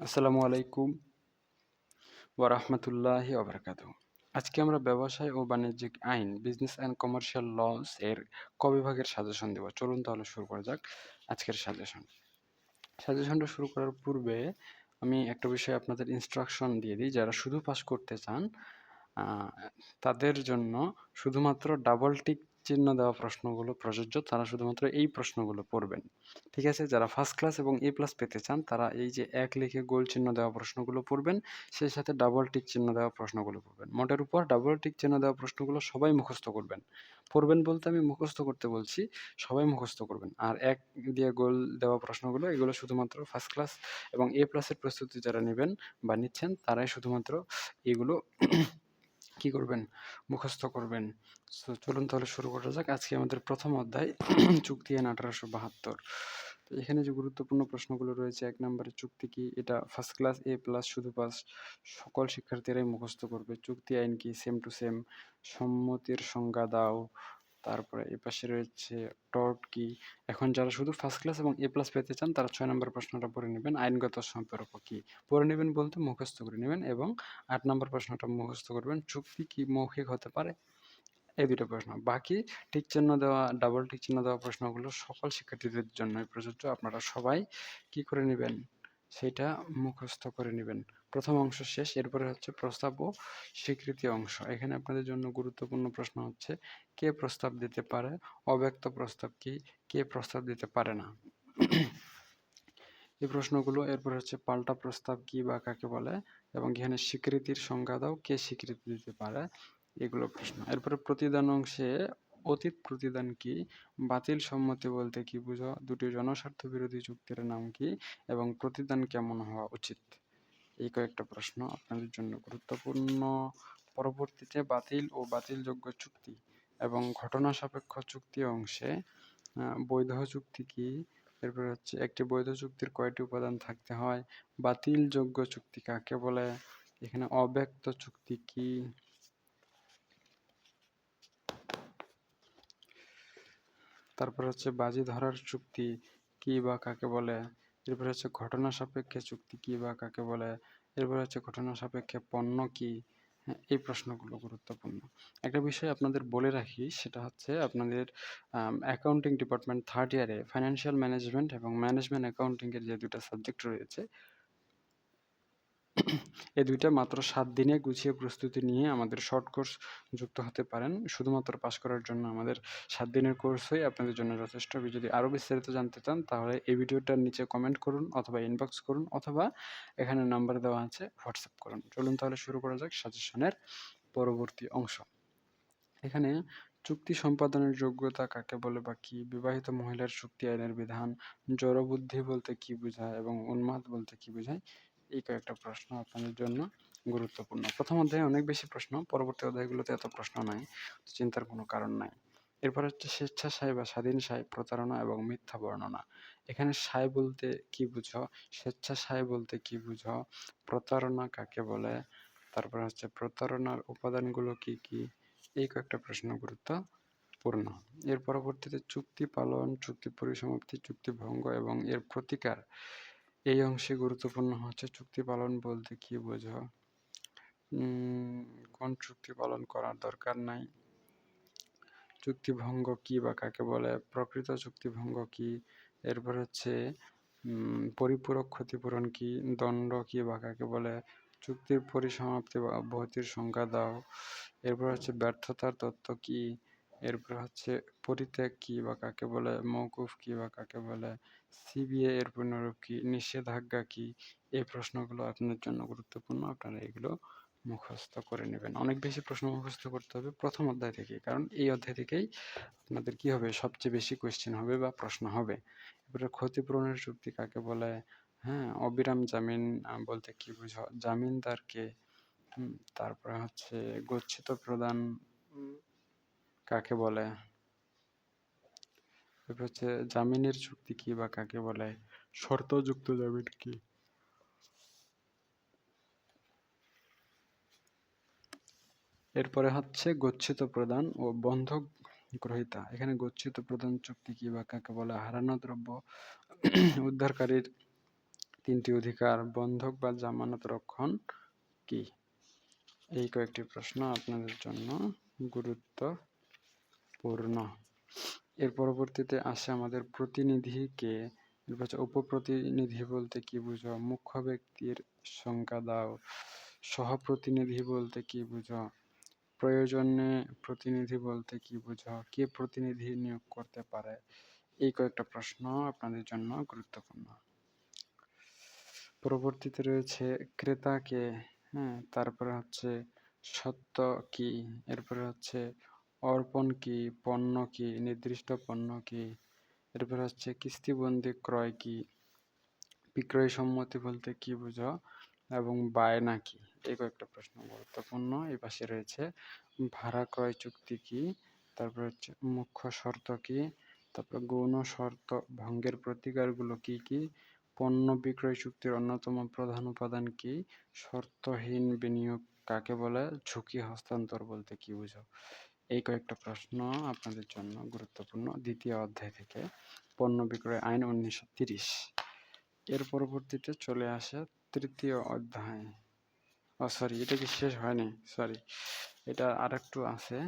আসসালামু আলাইকুম ওয়ারাহমাতুল্লাহি ওবারাকাতু আজকে আমরা ব্যবসায় ও বাণিজ্যিক আইন, বিজনেস অ্যান্ড কমার্শিয়াল লস এর ক বিভাগের সাজেশন দেব। চলুন তাহলে শুরু করা যাক আজকের সাজেশন। সাজেশনটা শুরু করার পূর্বে আমি একটা বিষয়ে আপনাদের ইনস্ট্রাকশন দিয়ে দিই। যারা শুধু পাস করতে চান তাদের জন্য শুধুমাত্র ডাবল টিক চিহ্ন দেওয়া প্রশ্নগুলো প্রযোজ্য, তারা শুধুমাত্র এই প্রশ্নগুলো পড়বেন। ঠিক আছে? যারা ফার্স্ট ক্লাস এবং এ প্লাস পেতে চান, তারা এই যে এক লিখে গোল চিহ্ন দেওয়া প্রশ্নগুলো পড়বেন, সেই সাথে ডাবল টিক চিহ্ন দেওয়া প্রশ্নগুলো পড়বেন। মোটের উপর ডাবল টিক চিহ্ন দেওয়া প্রশ্নগুলো সবাই মুখস্থ করবেন। পড়বেন বলতে আমি মুখস্থ করতে বলছি, সবাই মুখস্থ করবেন। আর এক দিয়ে গোল দেওয়া প্রশ্নগুলো, এগুলো শুধুমাত্র ফার্স্ট ক্লাস এবং এ প্লাসের প্রস্তুতি যারা নেবেন বা নিচ্ছেন, তারাই শুধুমাত্র এগুলো কি করবেন? মুখস্থ করবেন। সো চলুন তাহলে শুরু করা যাক। আজকে আমাদের প্রথম অধ্যায় চুক্তি আইন আঠারোশো বাহাত্তর। তো এখানে যে গুরুত্বপূর্ণ প্রশ্নগুলো রয়েছে, এক নম্বরে চুক্তি কি? এটা ফার্স্ট ক্লাস এ প্লাস শুধু পাস। সকল শিক্ষার্থীরাই মুখস্থ করবে। চুক্তি আইন কি? সেম টু সেম সম্মতির সংজ্ঞা দাও। তারপরে এ পাশে রয়েছে টর্ট কি এখন যারা শুধু ফার্স্ট ক্লাস এবং এ প্লাস পেতে চান, তারা ছয় নম্বর প্রশ্নটা পড়ে নেবেন, আইনগত সম্পর্ক কি? পড়ে নেবেন বলতে মুখস্থ করে নেবেন এবং আট নম্বর প্রশ্নটা মুখস্থ করবেন, চুক্তি কি মৌখিক হতে পারে? এই দুটো প্রশ্ন। বাকি টিক চিহ্ন দেওয়া ডাবল টিক চিহ্ন দেওয়া প্রশ্নগুলো সকল শিক্ষার্থীদের জন্যই প্রযোজ্য। আপনারা সবাই কি করে নেবেন? সেটা মুখস্থ করে নেবেন। প্রথম অংশ শেষ, এরপরে হচ্ছে প্রস্তাব ও স্বীকৃতি অংশ। এখানে আপনাদের জন্য গুরুত্বপূর্ণ প্রশ্ন হচ্ছে, কে প্রস্তাব দিতে পারে? অব্যক্ত প্রস্তাব কি? কে প্রস্তাব দিতে পারে না? এই প্রশ্নগুলো, এরপর হচ্ছে পাল্টা প্রস্তাব কি বা কাকে বলে? এবং এখানে স্বীকৃতির সংজ্ঞা দাও, কে স্বীকৃতি দিতে পারে? এগুলো প্রশ্ন। এরপরে প্রতিদান অংশে অতীত প্রতিদান কি? বাতিল সম্মতি বলতে কি বুঝো? দুটি জনস্বার্থ বিরোধী চুক্তির নাম কি? এবং প্রতিদান কেমন হওয়া উচিত? এই কয়েকটা প্রশ্ন আপনাদের জন্য গুরুত্বপূর্ণ। পরবর্তীতে বাতিল ও বাতিলযোগ্য চুক্তি এবং ঘটনা সাপেক্ষ চুক্তি অংশে বৈধ চুক্তি কি? এরপর হচ্ছে, একটি বৈধ চুক্তির কয়টি উপাদান থাকতে হয়? বাতিলযোগ্য চুক্তি কাকে বলে? এখানে অব্যক্ত চুক্তি কি? তারপর হচ্ছে বাজি ধরার চুক্তি কি বা কাকে বলে? এরপর হচ্ছে ঘটনা সাপেক্ষে চুক্তি কি বা কাকে বলে? এরপর হচ্ছে ঘটনা সাপেক্ষে পণ্য কি? হ্যাঁ এই প্রশ্নগুলো গুরুত্বপূর্ণ। একটা বিষয় আপনাদের বলে রাখি, সেটা হচ্ছে আপনাদের অ্যাকাউন্টিং ডিপার্টমেন্ট থার্ড ইয়ারে ফাইন্যান্সিয়াল ম্যানেজমেন্ট এবং ম্যানেজমেন্ট অ্যাকাউন্টিংয়ের যে দুটো সাবজেক্ট রয়েছে এই দুইটা মাত্র সাত দিনে গুছিয়ে প্রস্তুতি নিয়ে আমাদের শর্ট কোর্স যুক্ত হতে পারেন। শুধুমাত্র পাস করার জন্য আমাদের সাত দিনের কোর্স কোর্সই আপনাদের জন্য যথেষ্ট। যদি আরও বিস্তারিত জানতে চান, তাহলে এই ভিডিওটার নিচে কমেন্ট করুন অথবা ইনবক্স করুন অথবা এখানে নাম্বার দেওয়া আছে হোয়াটসঅ্যাপ করুন। চলুন তাহলে শুরু করা যাক সাজেশনের পরবর্তী অংশ। এখানে চুক্তি সম্পাদনের যোগ্যতা কাকে বলে বা কি? বিবাহিত মহিলার চুক্তি আইনের বিধান, জড়বুদ্ধি বলতে কি বোঝায় এবং উন্মাদ বলতে কি বোঝায়? এই কয়েকটা প্রশ্ন আপনাদের জন্য গুরুত্বপূর্ণ। প্রথম অধ্যায়ে অনেক বেশি প্রশ্ন, পরবর্তী অধ্যায়গুলোতে এত প্রশ্ন নাই চিন্তার কোনো কারণ নাই। এরপর হচ্ছে স্বেচ্ছাসায় বা স্বাধীন সায় প্রতারণা এবং মিথ্যা বর্ণনা। এখানে সায় বলতে কি বুঝো? স্বেচ্ছাসায় বলতে কি বুঝো? প্রতারণা কাকে বলে? তারপর হচ্ছে প্রতারণার উপাদানগুলো কি কি? এই কয়েকটা প্রশ্ন গুরুত্বপূর্ণ। এর পরবর্তীতে চুক্তি পালন, চুক্তি পরিসমাপ্তি, চুক্তি ভঙ্গ এবং এর প্রতিকার এই অংশে গুরুত্বপূর্ণ হচ্ছে চুক্তি পালন বলতে কি বোঝো? কোন চুক্তি পালন করার দরকার নাই? চুক্তি ভঙ্গ কি বা কাকে বলে? প্রকৃত চুক্তি ভঙ্গ কি? এরপর হচ্ছে পরিপূরক ক্ষতিপূরণ কি? দণ্ড কি বা কাকে বলে? চুক্তির পরিসমাপ্তি বা অব্যাহতির সংজ্ঞা দাও। এরপর হচ্ছে ব্যর্থতার তত্ত্ব কি? এরপর হচ্ছে পরিত্যাগ কি বা কাকে বলে? মৌকুফ কি বা কাকে বলে? সিবিএ এর পুনরূপ কি, নিষেধাজ্ঞা কি? এই প্রশ্নগুলো আপনার জন্য গুরুত্বপূর্ণ। আপনারা এগুলো মুখস্থ করে নেবেন। অনেক বেশি প্রশ্ন মুখস্থ করতে হবে প্রথম অধ্যায় থেকে, কারণ এই অধ্যায় থেকেই আপনাদের কি হবে? সবচেয়ে বেশি কোয়েশ্চেন হবে বা প্রশ্ন হবে। এবারে ক্ষতিপূরণের চুক্তি কাকে বলে? হ্যাঁ অবিরাম জামিন বলতে কি বুঝো, জামিনদারকে তারপরে হচ্ছে গচ্ছিত প্রদান কাকে বলে? এরপর হচ্ছে জামিনের চুক্তি কি বা কাকে বলে? শর্তযুক্ত জামিন কি? এরপরে হচ্ছে গচ্ছিত প্রদান ও বন্ধক গ্রহীতা। এখানে গচ্ছিত প্রদান চুক্তি কি বা কাকে বলে? হারানো দ্রব্য উদ্ধারকারীর তিনটি অধিকার, বন্ধক বা জামানত রক্ষণ কি? এই কয়েকটি প্রশ্ন আপনাদের জন্য গুরুত্বপূর্ণ। এর পরবর্তীতে আসে আমাদের প্রতিনিধিকে হচ্ছে উপপ্রতিনিধি বলতে কি বুঝো? মুখ্য ব্যক্তির সংখ্যা দাও। সহপ্রতিনিধি বলতে কি বুঝো? প্রয়োজনে প্রতিনিধি বলতে কি বুঝো? কে প্রতিনিধি নিয়োগ করতে পারে? এই কয়েকটা প্রশ্ন আপনাদের জন্য গুরুত্বপূর্ণ। পরবর্তীতে রয়েছে ক্রেতাকে হ্যাঁ তারপরে হচ্ছে সত্য কি? এরপরে হচ্ছে অর্পণ কি, পণ্য কি, নির্দিষ্ট পণ্য কি? এরপর হচ্ছে কিস্তিবন্দি ক্রয় কি? বিক্রয় সম্মতি বলতে কি বুঝো? এবং বায়না কি? এই কয়েকটা প্রশ্ন গুরুত্বপূর্ণ। এই পাশে রয়েছে, ভাড়া ক্রয় চুক্তি কি? তারপর হচ্ছে, মুখ্য শর্ত কি? তারপর গৌণ শর্ত ভঙ্গের প্রতিকারগুলো কি কি? পণ্য বিক্রয় চুক্তির অন্যতম প্রধান উপাদান কি? শর্তহীন বিনিয়োগ কাকে বলে? ঝুঁকি হস্তান্তর বলতে কি বুঝো? এই কয়েকটা প্রশ্ন আপনাদের জন্য গুরুত্বপূর্ণ। দ্বিতীয় অধ্যায় থেকে পণ্য বিক্রয় আইন উনিশশো তিরিশ। এর পরবর্তীতে চলে আসে তৃতীয় অধ্যায়। ও সরি এটা কি শেষ হয়নি? সরি এটা আর একটু আছে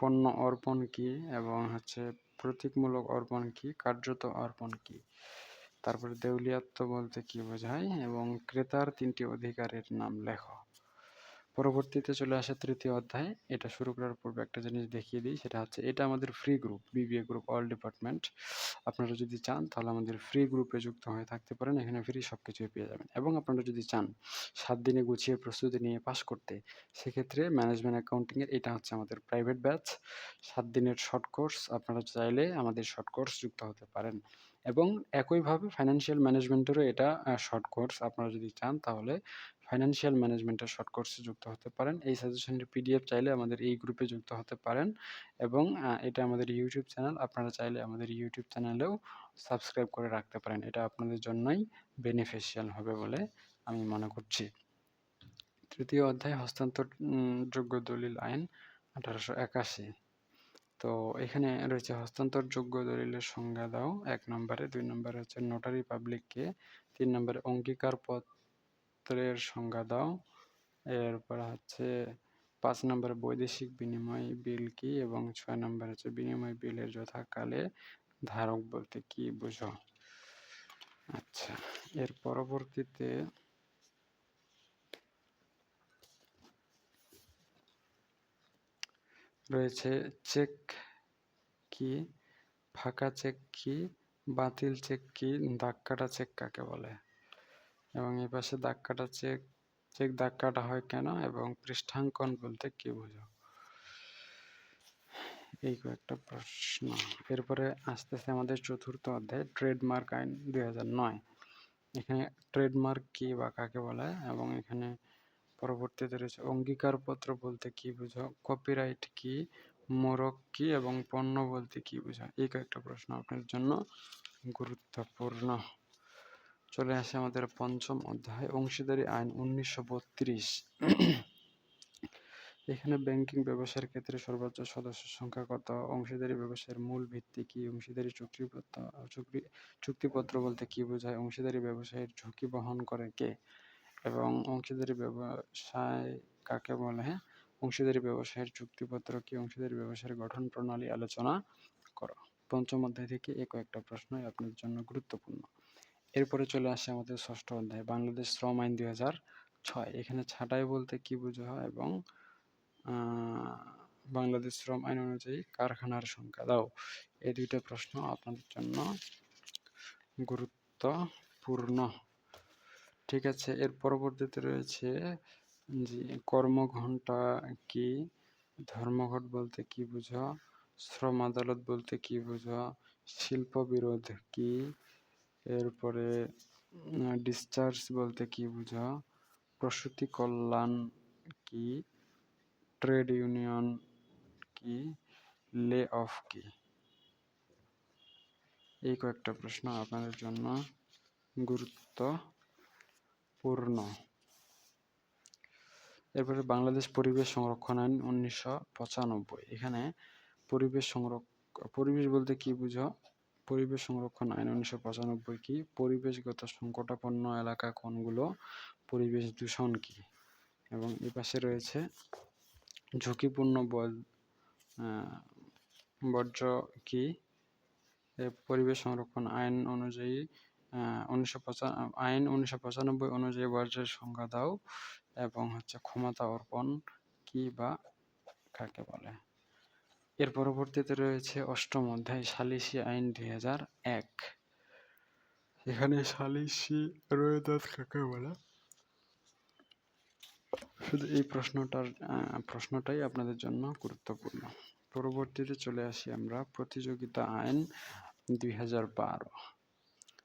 পণ্য অর্পণ কি এবং হচ্ছে প্রতীকমূলক অর্পণ কি, কার্যত অর্পণ কি? তারপরে দেউলিয়াত্ব বলতে কি বোঝায় এবং ক্রেতার তিনটি অধিকারের নাম লেখো। পরবর্তীতে চলে আসে তৃতীয় অধ্যায়। এটা শুরু করার পূর্বে একটা জিনিস দেখিয়ে দিই, সেটা হচ্ছে এটা আমাদের free group BBA group all department আপনারা যদি চান, তাহলে আমাদের ফ্রি গ্রুপে যুক্ত হয়ে থাকতে পারেন, এখানে ফ্রি সব কিছুই পেয়ে যাবেন। এবং আপনারা যদি চান সাত দিনে গুছিয়ে প্রস্তুতি নিয়ে পাশ করতে, সেক্ষেত্রে ম্যানেজমেন্ট অ্যাকাউন্টিংয়ের এটা হচ্ছে আমাদের প্রাইভেট ব্যাচ সাত দিনের শর্ট কোর্স আপনারা চাইলে আমাদের শর্ট কোর্স যুক্ত হতে পারেন। এবং একইভাবে ফাইন্যান্সিয়াল ম্যানেজমেন্টেরও এটা শর্ট কোর্স আপনারা যদি চান তাহলে ফাইন্যান্সিয়াল ম্যানেজমেন্টের শর্ট কোর্সে যুক্ত হতে পারেন। এই সাজেশনের পিডিএফ চাইলে আমাদের এই গ্রুপে যুক্ত হতে পারেন এবং এটা আমাদের ইউটিউব চ্যানেল আপনারা চাইলে আমাদের ইউটিউব চ্যানেলেও সাবস্ক্রাইব করে রাখতে পারেন। এটা আপনাদের জন্যই বেনিফিশিয়াল হবে বলে আমি মনে করছি। তৃতীয় অধ্যায়, হস্তান্তর যোগ্য দলিল আইন আঠারোশো একাশি। তো এখানে রয়েছে হস্তান্তরযোগ্য দলিলের সংজ্ঞা দাও। এক নম্বরে, দুই নম্বরে হচ্ছে নোটারি পাবলিককে তিন নম্বরে অঙ্গীকার পত্রের সংজ্ঞা দাও। এরপর হচ্ছে পাঁচ নম্বরে বৈদেশিক বিনিময় বিল কি এবং ছয় নম্বর হচ্ছে বিনিময় বিলের যথাকালে ধারক বলতে কি বুঝো? আচ্ছা এর পরবর্তীতে রয়েছে। চেক কি? ফাঁকা চেক কি? বাতিল চেক কি? দাগ কাটা চেক কাকে বলে? এবং এই পাশে দাগ কাটা চেক চেক দাগ কাটা হয় কেন? এবং পৃষ্ঠাঙ্কন বলতে কি বোঝো? এই কয়েকটা প্রশ্ন। এরপরে আসতেছে আমাদের চতুর্থ অধ্যায়, ট্রেডমার্ক আইন দুই হাজার নয়। এখানে ট্রেডমার্ক কি বা কাকে বলে? এবং এখানে পরবর্তীতে রয়েছে। অঙ্গীকারপত্র বলতে কি বোঝো? কপিরাইট কি? মোড়ক কি? এবং পণ্য বলতে কি বোঝায় এই কয়েকটা প্রশ্ন আপনার জন্য গুরুত্বপূর্ণ। চলে আসে আমাদের পঞ্চম অধ্যায়, অংশীদারি আইন উনিশশো বত্রিশ। এখানে ব্যাংকিং ব্যবসার ক্ষেত্রে সর্বোচ্চ সদস্য সংখ্যা কত? অংশীদারি ব্যবসায়ের মূল ভিত্তি কি? অংশীদারি চুক্তিপত্র চুক্তি, চুক্তিপত্র বলতে কি বোঝায়? অংশীদারি ব্যবসায়ের ঝুঁকি বহন করে কে? এবং অংশীদারি ব্যবসায় কাকে বলে হ্যাঁ? অংশীদারি ব্যবসায়ের চুক্তিপত্র কি অংশীদারি ব্যবসায়ের গঠন প্রণালী আলোচনা করো। পঞ্চম অধ্যায় থেকে এই কয়েকটা প্রশ্নই আপনার জন্য গুরুত্বপূর্ণ। এরপরে চলে আসে আমাদের ষষ্ঠ অধ্যায়, বাংলাদেশ শ্রম আইন দুই হাজার ছয়। এখানে ছাঁটাই বলতে কি বোঝা হয় এবং বাংলাদেশ শ্রম আইন অনুযায়ী কারখানার সংখ্যা। দাও, এই দুইটা প্রশ্ন আপনাদের জন্য গুরুত্বপূর্ণ। ঠিক আছে, এর পরবর্তীতে রয়েছে যে কর্মঘণ্টা কি? ধর্মঘট বলতে কি বুঝো? শ্রম আদালত বলতে কি বুঝো? শিল্প বিরোধ কি? এরপরে ডিসচার্জ বলতে কি বুঝো? প্রসূতি কল্যাণ কি? ট্রেড ইউনিয়ন কি? লে অফ কি? এই কয়েকটা প্রশ্ন আপনাদের জন্য গুরুত্বপূর্ণ এরপরে বাংলাদেশ পরিবেশ সংরক্ষণ আইন উনিশশো পঁচানব্বই। এখানে পরিবেশ সংরক্ষ, পরিবেশ বলতে কি বুঝো? পরিবেশ সংরক্ষণ আইন উনিশশো পঁচানব্বই কি? পরিবেশগত সংকটাপন্ন এলাকা কোনগুলো? পরিবেশ দূষণ কি? এবং এ পাশে রয়েছে ঝুঁকিপূর্ণ বর্জ্য কি? পরিবেশ সংরক্ষণ আইন অনুযায়ী উনিশশো আইন উনিশশো পঁচানব্বই অনুযায়ী বর্জ্যের সংজ্ঞা দাও এবং হচ্ছে ক্ষমতা অর্পণ কি বা কাকে বলে? এর পরবর্তীতে রয়েছে অষ্টম অধ্যায়, সালিসি আইন দুই হাজার এক। এখানে সালিসি রোয়েদাদ কাকে বলে? শুধু এই প্রশ্নটার প্রশ্নটাই আপনাদের জন্য গুরুত্বপূর্ণ। পরবর্তীতে চলে আসি আমরা প্রতিযোগিতা আইন দুই হাজার বারো।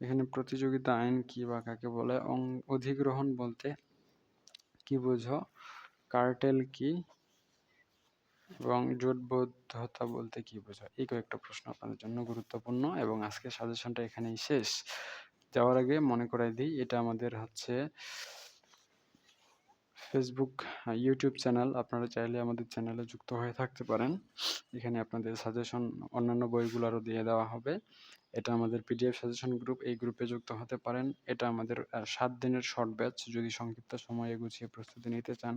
এখানে প্রতিযোগিতা আইন কি বা কাকে বলে? অধিগ্রহণ বলতে কি বোঝো? কার্টেল কি? এবং জোটবদ্ধতা বলতে কি বোঝো? এই কয়েকটা প্রশ্ন আপনাদের জন্য গুরুত্বপূর্ণ এবং আজকের সাজেশনটা এখানেই শেষ। যাওয়ার আগে মনে করাই দিই, এটা আমাদের হচ্ছে ফেসবুক ইউটিউব চ্যানেল আপনারা চাইলে আমাদের চ্যানেলে যুক্ত হয়ে থাকতে পারেন। এখানে আপনাদের সাজেশন অন্যান্য বইগুলোরও দিয়ে দেওয়া হবে। এটা আমাদের পিডিএফ সাজেশন গ্রুপ এই গ্রুপে যুক্ত হতে পারেন। এটা আমাদের সাত দিনের শর্ট ব্যাচ যদি সংক্ষিপ্ত সময়ে গুছিয়ে প্রস্তুতি নিতে চান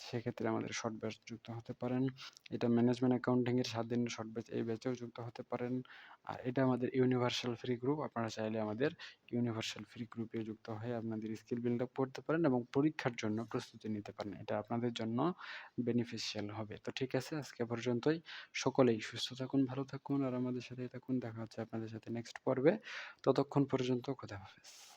সেক্ষেত্রে আমাদের শর্ট ব্যাচ যুক্ত হতে পারেন। এটা ম্যানেজমেন্ট অ্যাকাউন্টিং এর সাত দিনের শর্ট ব্যাচ এই ব্যাচেও যুক্ত হতে পারেন। আর এটা আমাদের ইউনিভার্সাল ফ্রি গ্রুপ আপনারা চাইলে আমাদের ইউনিভার্সাল ফ্রি গ্রুপে যুক্ত হয়ে আপনাদের স্কিল বিল্ড আপ করতে পারেন এবং পরীক্ষার জন্য প্রস্তুতি নিতে পারেন। এটা আপনাদের জন্য বেনিফিশিয়াল হবে। তো ঠিক আছে, আজকে পর্যন্তই। সকলেই সুস্থ থাকুন, ভালো থাকুন, আর আমাদের সাথে থাকুন। দেখা হচ্ছে আপনাদের সাথে নেক্সট পর্বে। ততক্ষণ পর্যন্ত খোদা হাফেজ।